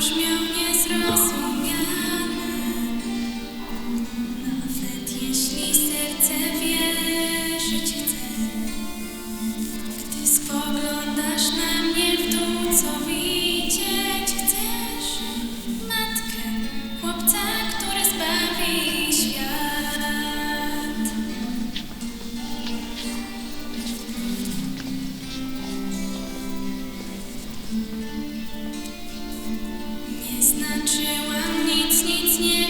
zabrzmiał. Znaczyłam nic, nic nie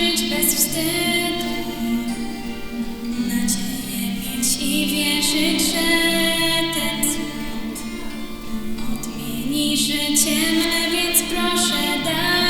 żyć bez wstydu, nadzieję mieć i wierzyć, że ten cud odmieni życie więc proszę daj.